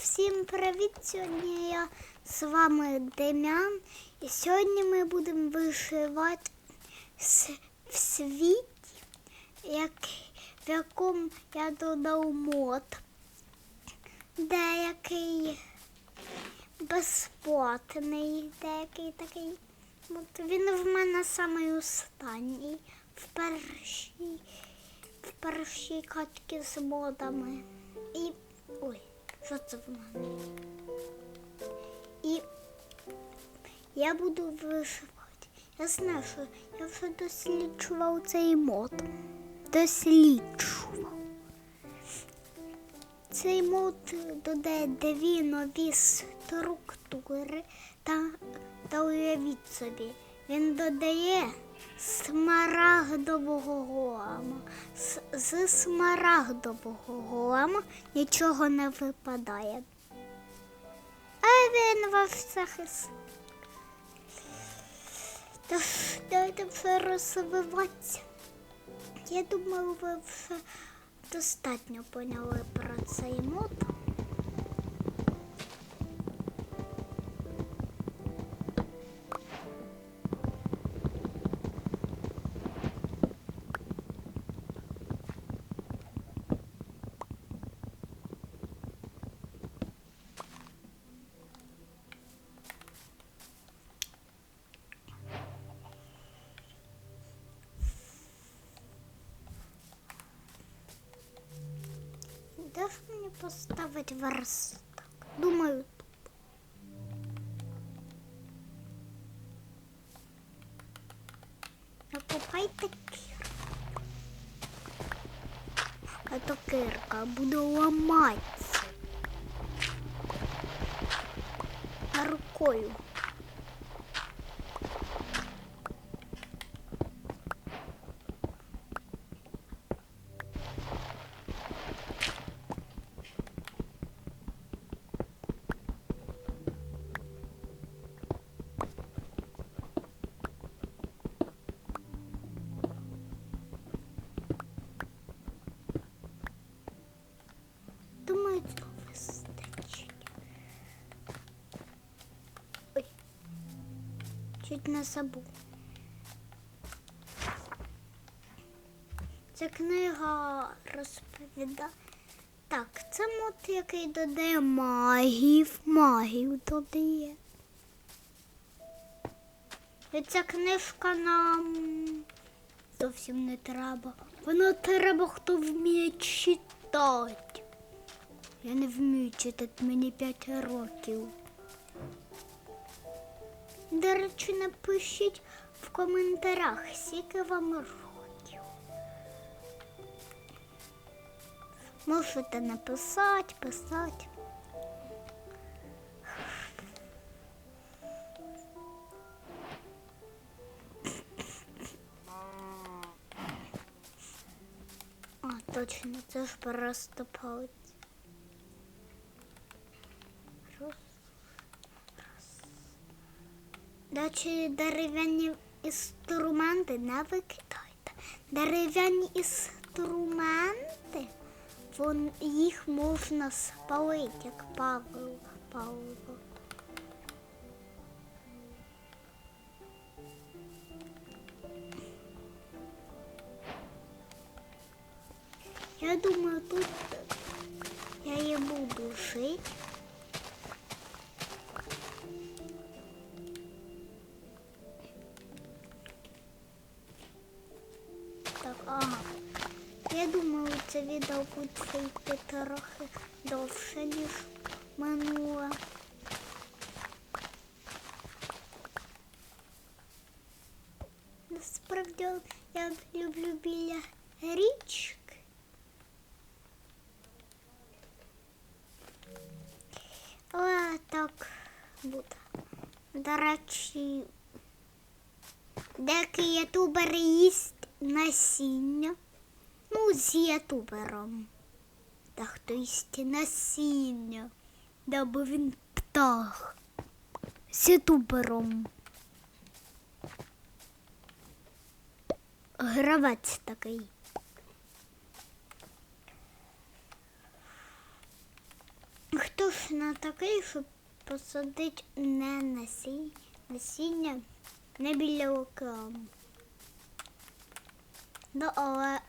всім привіт! Сьогодні я з вами Дем'ян. І сьогодні ми будемо вишивати в світі, як, в якому я додав мод. Деякий безплатний, деякий такий. От він в мене самий останній. В першій, в першій катці з модами. І. Ой, що це в мене? І я буду вишивати. Я знаю, що я вже досліджував цей мод. Досліджував. Цей мод додає дві нові структури та, та уявіть собі, він додає смарагдового голема. З, смарагдового голема нічого не випадає. А він ваш захист. Давайте вже розвиватися. Я думаю, ви вже достатньо поняли про цей мод. Де ж мені поставити верстак? Думаю. Накопайте кір. А то кирка буде ламатися. Рукою. Думаю, цього вистачить. Ой. Чуть не забув. Ця книга розповідає. Так, це мод, який додає магів, магів додає. І ця книжка нам зовсім не треба. Вона треба, хто вміє читати. Я не вмію читати, мені 5 років. До речі, напишіть в коментарях, скільки вам років. Можете написати, писати. Точно, це ж просто палець. Дачі дерев'яні інструменти не викидайте. Дерев'яні інструменти, вон, їх можна спалити, як паливо. паливо. Я думаю, тут я і буду жити. Я думаю, це відео буде йти трохи довше, ніж минуле. Насправді я люблю біля річки. Але так буде. До речі, деякі ютубери їсть насіння. Ну, з ютубером. Та хто їсть насіння. Да, бо він птах. З ютубером. Гравець такий. хто ж на такий, щоб посадити не насіння, насіння не біля океану? Да, але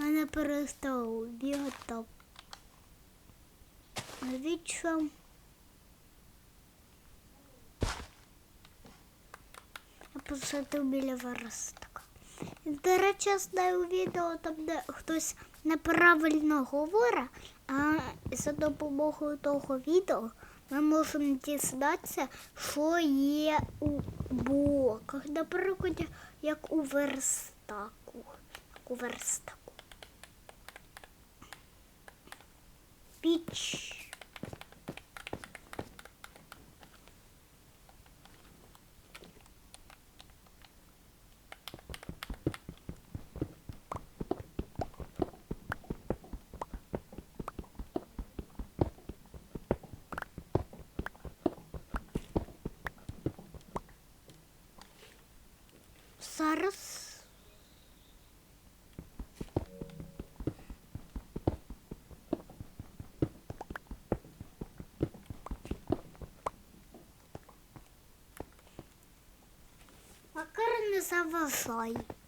мене перестало бігати. Навіщо? Я посадив біля верстака. До речі, я знаю відео там, де хтось неправильно говорить, а за допомогою того відео ми можемо дізнатися, що є у блоках. Наприклад, як у верстаку. Як у верстаку. Піч. Зараз. Savassoy.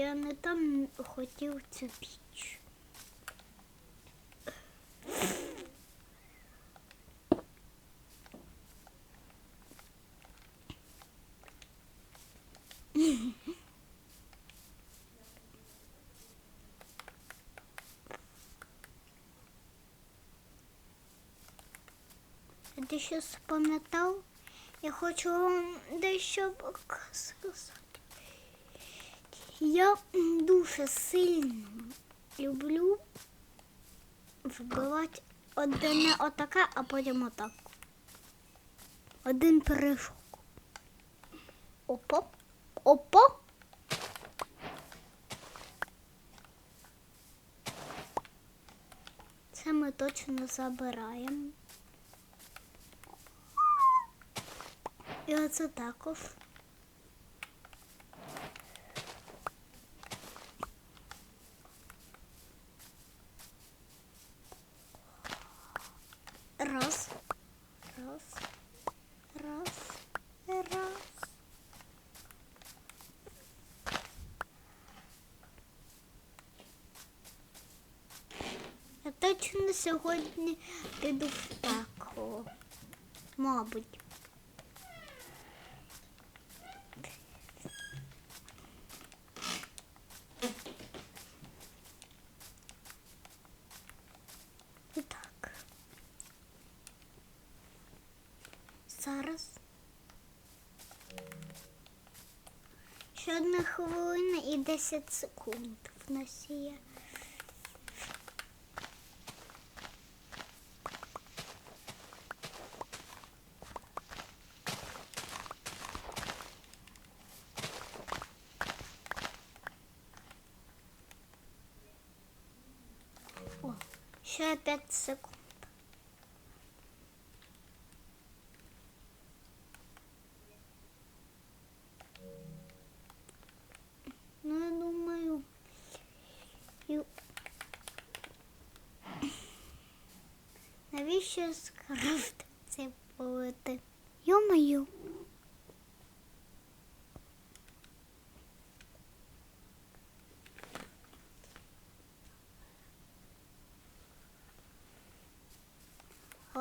Я не там хотів цю піч. Ти що запам'ятав? Я хочу вам дещо сказати. Я дуже сильно люблю вбивати одне отаке, а потім отак. Один прыжок. Опа. Опа. Це ми точно забираємо. І оце також. Точно сьогодні піду в пекло. Мабуть. Так. Зараз. Ще одна хвилина і 10 секунд в нас є. Ще 5 секунд. Ну, я думаю, навіщо скрафти це полити? Йо-моє.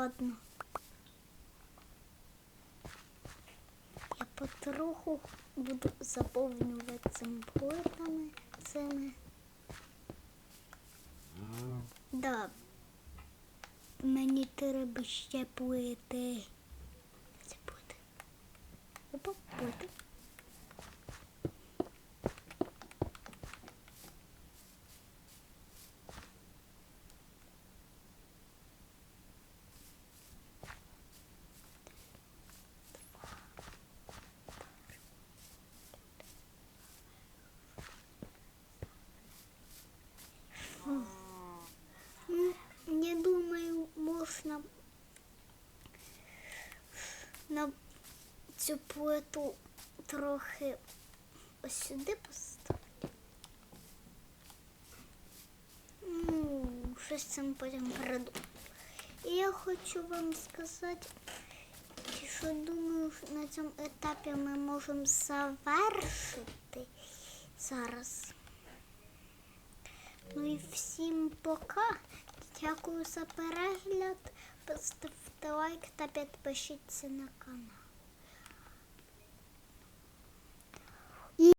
Ладно. Я потроху буду заповнювати цим плитами цими. Да. Мені треба ще плити. Це плити. Опа, плити. Цю плиту трохи ось сюди поставити. Ну, щось цим потім придумаю. І я хочу вам сказати, що думаю, що на цьому етапі ми можемо завершити зараз. Ну і всім пока. Дякую за перегляд. Поставте лайк та підпишіться на канал.